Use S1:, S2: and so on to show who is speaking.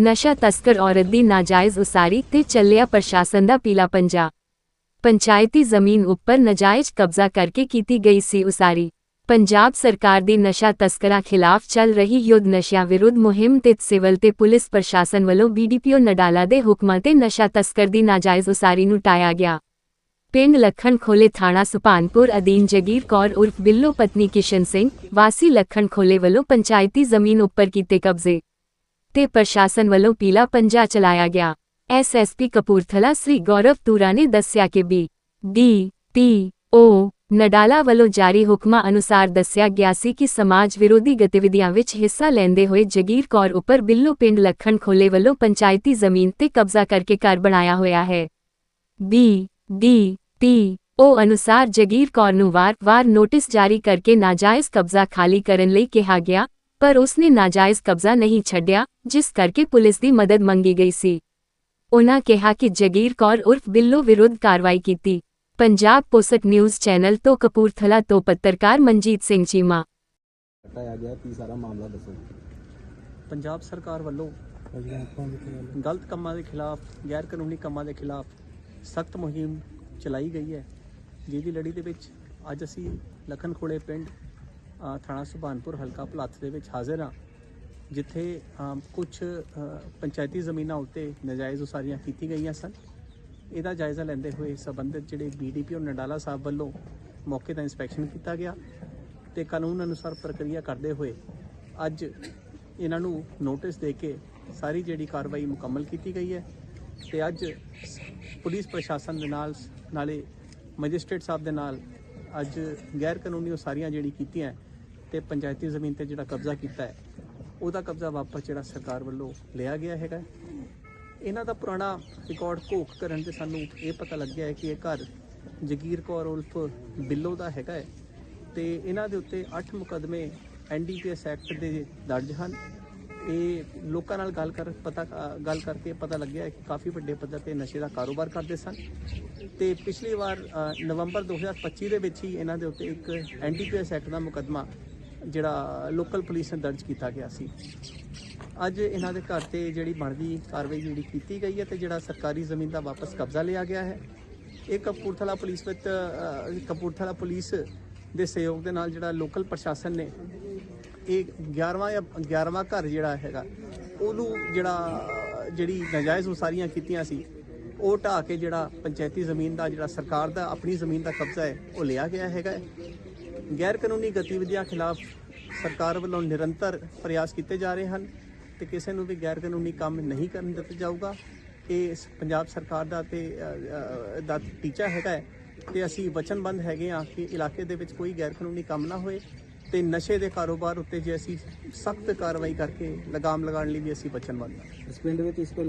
S1: ਨਸ਼ਾ ਤਸਕਰ ਔਰਤ ਦੀ ਨਾਜਾਇਜ਼ ਉਸਾਰੀ ਤੇ ਚੱਲਿਆ ਪ੍ਰਸ਼ਾਸਨ ਦਾ ਪੀਲਾ ਪੰਜਾ। ਪੰਚਾਇਤੀ ਜ਼ਮੀਨ ਉੱਪਰ ਨਾਜਾਇਜ਼ ਕਬਜ਼ਾ ਕਰਕੇ ਕੀਤੀ ਗਈ ਸੀ ਉਸਾਰੀ। ਪੰਜਾਬ ਸਰਕਾਰ ਦੀ ਨਸ਼ਾ ਤਸਕਰਾਂ ਖਿਲਾਫ ਚੱਲ ਰਹੀ ਯੁੱਧ ਨਸ਼ਿਆਂ ਵਿਰੁੱਧ ਮੁਹਿੰਮ ਤੇ ਸਿਵਲ ਤੇ ਪੁਲਿਸ ਪ੍ਰਸ਼ਾਸਨ ਵੱਲੋਂ ਬੀਡੀਪੀਓ ਨਡਾਲਾ ਦੇ ਹੁਕਮਾਂ ਤੇ ਨਸ਼ਾ ਤਸਕਰ ਦੀ ਨਾਜਾਇਜ਼ ਉਸਾਰੀ ਨੂੰ ਟਾਇਆ ਗਿਆ। ਪਿੰਡ ਲੱਖਣ ਖੋਲੇ ਥਾਣਾ ਸੁਪਾਨਪੁਰ ਅਧੀਨ ਜਗੀਰ ਕੌਰ ਉਰਫ ਬਿੱਲੋ ਪਤਨੀ ਕਿਸ਼ਨ ਸਿੰਘ ਵਾਸੀ ਲੱਖਣ ਖੋਲੇ ਵੱਲੋਂ ਪੰਚਾਇਤੀ ਜ਼ਮੀਨ ਉੱਪਰ ਕੀਤੇ ਕਬਜ਼ੇ। ਤੇ ਪ੍ਰਸ਼ਾਸਨ ਵੱਲੋਂ ਪੀਲਾ ਪੰਜਾ ਚਲਾਇਆ ਗਿਆ। ਐਸਐਸਪੀ ਕਪੂਰਥਲਾ ਸ੍ਰੀ ਗੌਰਵ ਤੂਰਾ ਨੇ ਦੱਸਿਆ ਕਿ B, D P O, Nadala ਵੱਲੋਂ ਜਾਰੀ ਹੁਕਮਾਂ ਅਨੁਸਾਰ ਦੱਸਿਆ ਗਿਆ ਸੀ ਕਿ ਸਮਾਜ ਵਿਰੋਧੀ ਗਤੀਵਿਧੀਆਂ ਵਿੱਚ ਹਿੱਸਾ ਲੈਂਦੇ ਹੋਏ ਜਗੀਰ ਕੌਰ ਉੱਪਰ ਬਿੱਲੋ ਪਿੰਡ ਲੱਖਣ ਖੋਲੇ ਵੱਲੋਂ ਪੰਚਾਇਤੀ ਜ਼ਮੀਨ ਤੇ ਕਬਜ਼ਾ ਕਰਕੇ ਘਰ ਬਣਾਇਆ ਹੋਇਆ ਹੈ। ਬੀ, ਡੀ ਪੀ ਓ ਅਨੁਸਾਰ ਜਗੀਰ ਕੌਰ ਨੂੰ ਵਾਰ-ਵਾਰ ਨੋਟਿਸ ਜਾਰੀ ਕਰਕੇ ਨਾਜਾਇਜ਼ ਕਬਜ਼ਾ ਖਾਲੀ ਕਰਨ ਲਈ ਕਿਹਾ ਗਿਆ ਪਰ ਉਸਨੇ ਨਾਜਾਇਜ਼ ਕਬਜ਼ਾ ਨਹੀਂ ਛੱਡਿਆ ਜਿਸ ਕਰਕੇ ਪੁਲਿਸ ਦੀ ਮਦਦ ਮੰਗੀ ਗਈ ਸੀ ਉਨ੍ਹਾਂ ਕਿਹਾ ਕਿ ਜਗੀਰ ਕੌਰ ਉਰਫ ਬਿੱਲੋ ਵਿਰੁੱਧ ਕਾਰਵਾਈ ਕੀਤੀ ਪੰਜਾਬ ਪੋਸਟ ਨਿਊਜ਼ ਚੈਨਲ ਤੋਂ ਕਪੂਰਥਲਾ ਤੋਂ ਪੱਤਰਕਾਰ ਮਨਜੀਤ ਸਿੰਘ ਚੀਮਾ
S2: ਹਟਾਇਆ ਗਿਆ ਕੀ ਸਾਰਾ ਮਾਮਲਾ ਦੱਸੋ
S3: ਪੰਜਾਬ ਸਰਕਾਰ ਵੱਲੋਂ ਗਲਤ ਕੰਮਾਂ ਦੇ ਖਿਲਾਫ ਗੈਰ ਕਾਨੂੰਨੀ ਕੰਮਾਂ ਦੇ ਖਿਲਾਫ ਸਖਤ ਮੁਹਿੰਮ ਚਲਾਈ ਗਈ ਹੈ ਜਿਹਦੀ ਲੜੀ ਦੇ ਵਿੱਚ ਅੱਜ ਅਸੀਂ ਲਖਨ ਖੋਲੇ ਪਿੰਡ ਅ, ਥਾਣਾ ਸੁਭਾਨਪੁਰ ਹਲਕਾ ਭਲੱਥ ਦੇ ਵਿੱਚ ਹਾਜ਼ਰ ਹਾਂ, ਜਿੱਥੇ ਕੁਝ ਪੰਚਾਇਤੀ ਜ਼ਮੀਨਾਂ ਉੱਤੇ ਨਜਾਇਜ਼ ਉਸਾਰੀਆਂ ਕੀਤੀ ਗਈਆਂ ਸਨ। ਇਹਦਾ ਜਾਇਜ਼ਾ ਲੈਂਦੇ ਹੋਏ ਸੰਬੰਧਿਤ ਜਿਹੜੇ ਬੀਡੀਪੀਓ ਨਡਾਲਾ ਸਾਹਿਬ ਵੱਲੋਂ ਮੌਕੇ ਦਾ ਇਨਸਪੈਕਸ਼ਨ ਕੀਤਾ ਗਿਆ ਤੇ ਕਾਨੂੰਨ ਅਨੁਸਾਰ ਪ੍ਰਕਿਰਿਆ ਕਰਦੇ ਹੋਏ ਅੱਜ ਇਹਨਾਂ ਨੂੰ ਨੋਟਿਸ ਦੇ ਕੇ ਸਾਰੀ ਜਿਹੜੀ ਕਾਰਵਾਈ ਮੁਕੰਮਲ ਕੀਤੀ ਗਈ ਹੈ ਤੇ ਅੱਜ ਸ- ਪੁਲਿਸ ਪ੍ਰਸ਼ਾਸਨ ਦੇ ਨਾਲ, ਨਾਲੇ ਮੈਜਿਸਟ੍ਰੇਟ ਸਾਹਿਬ ਦੇ ਨਾਲ ਅੱਜ ਗੈਰ ਕਾਨੂੰਨੀ ਉਸਾਰੀਆਂ ਜਿਹੜੀ ਕੀਤੀਆਂ ਤੇ ਪੰਚਾਇਤੀ ਜ਼ਮੀਨ ਤੇ ਜਿਹੜਾ ਕਬਜ਼ਾ ਕੀਤਾ ਹੈ, ਉਹਦਾ ਕਬਜ਼ਾ ਵਾਪਸ ਜਿਹੜਾ ਸਰਕਾਰ ਵੱਲੋਂ ਲਿਆ ਗਿਆ ਹੈਗਾ ਇਹਨਾਂ ਦਾ ਪੁਰਾਣਾ ਰਿਕਾਰਡ ਘੋਖ ਕਰਨ ਤੇ ਸਾਨੂੰ ਇਹ ਪਤਾ ਲੱਗਿਆ ਹੈ ਕਿ ਇਹ ਘਰ ਜਗੀਰ ਕੌਰ ਉਲਫ ਬਿੱਲੋ ਦਾ ਹੈਗਾ ਹੈ ਤੇ ਇਹਨਾਂ ਦੇ ਉੱਤੇ 8 ਮੁਕਦਮੇ ਐਨਡੀਪੀਐਸ ਐਕਟ ਦੇ ਦਰਜ ਹਨ। ਇਹ ਲੋਕਾਂ ਨਾਲ ਗੱਲ ਕਰ ਪਤਾ ਗੱਲ ਕਰਕੇ ਪਤਾ ਲੱਗਿਆ ਕਿ ਕਾਫੀ ਵੱਡੇ ਪੱਧਰ ਤੇ ਨਸ਼ੇ ਦਾ ਕਾਰੋਬਾਰ ਕਰਦੇ ਸਨ ਤੇ ਪਿਛਲੀ ਵਾਰ ਅ, ਨਵੰਬਰ 2025 ਦੇ ਵਿੱਚ ਹੀ ਇਹਨਾਂ ਦੇ ਉੱਤੇ ਇੱਕ ਐਨਡੀਪੀਐਸ ਐਕਟ ਦਾ ਮੁਕਦਮਾ ਜਿਹੜਾ ਲੋਕਲ ਪੁਲਿਸ ਨੇ ਦਰਜ ਕੀਤਾ ਗਿਆ ਸੀ। ਅੱਜ ਇਹਨਾਂ ਦੇ ਘਰ ਤੇ ਜਿਹੜੀ ਬਣਦੀ ਕਾਰਵਾਈ ਜਿਹੜੀ ਕੀਤੀ ਗਈ ਹੈ ਤੇ ਜਿਹੜਾ ਸਰਕਾਰੀ ਜ਼ਮੀਨ ਦਾ ਵਾਪਸ ਕਬਜ਼ਾ ਲਿਆ ਗਿਆ ਹੈ। ਇਹ ਕਪੂਰਥਲਾ ਪੁਲਿਸ ਵਿੱਚ ਕਪੂਰਥਲਾ ਪੁਲਿਸ ਦੇ ਸਹਿਯੋਗ ਦੇ ਨਾਲ ਜਿਹੜਾ ਲੋਕਲ ਪ੍ਰਸ਼ਾਸਨ ਨੇ ਇਹ 11ਵਾਂ ਜਾਂ 11ਵਾਂ ਘਰ ਜਿਹੜਾ ਹੈਗਾ, ਉਹਨੂੰ ਜਿਹੜਾ, ਜਿਹੜੀ ਨਾਜਾਇਜ਼ ਉਸਾਰੀਆਂ ਕੀਤੀਆਂ ਸੀ, ਉਹ ਢਾਹ ਕੇ ਜਿਹੜਾ ਪੰਚਾਇਤੀ ਜ਼ਮੀਨ ਦਾ, ਜਿਹੜਾ ਸਰਕਾਰ ਦਾ, ਆਪਣੀ ਜ਼ਮੀਨ ਦਾ ਕਬਜ਼ਾ ਹੈ, ਉਹ ਲਿਆ ਗਿਆ ਹੈਗਾ ਹੈ। ਗੈਰ ਕਾਨੂੰਨੀ ਗਤੀਵਿਧੀਆਂ ਖਿਲਾਫ ਸਰਕਾਰ ਵੱਲੋਂ ਨਿਰੰਤਰ ਪ੍ਰਯਾਸ ਕੀਤੇ ਜਾ ਰਹੇ ਹਨ ਤੇ ਕਿਸੇ ਨੂੰ ਵੀ ਗੈਰ ਕਾਨੂੰਨੀ ਕੰਮ ਨਹੀਂ ਕਰਨ ਦਿੱਤਾ ਜਾਊਗਾ ਇਹ ਪੰਜਾਬ ਸਰਕਾਰ ਦਾ ਤੇ ਦਾ ਟੀਚਾ ਹੈਗਾ ਹੈ ਤੇ ਅਸੀਂ ਵਚਨਬੰਦ ਹੈਗੇ ਆ ਕਿ ਇਲਾਕੇ ਦੇ ਵਿੱਚ ਕੋਈ ਗੈਰ ਕਾਨੂੰਨੀ ਕੰਮ ਨਾ ਹੋਏ ਤੇ ਨਸ਼ੇ ਦੇ ਕਾਰੋਬਾਰ ਉੱਤੇ ਜੇ ਅਸੀਂ ਸਖਤ ਕਾਰਵਾਈ ਕਰਕੇ ਲਗਾਮ ਲਗਾਉਣ ਲਈ ਵੀ ਅਸੀਂ ਵਚਨਬੱਧ ਹਾਂ।
S2: ਇਸ ਪਿੰਡ ਵਿੱਚ ਇਸ ਤੋਂ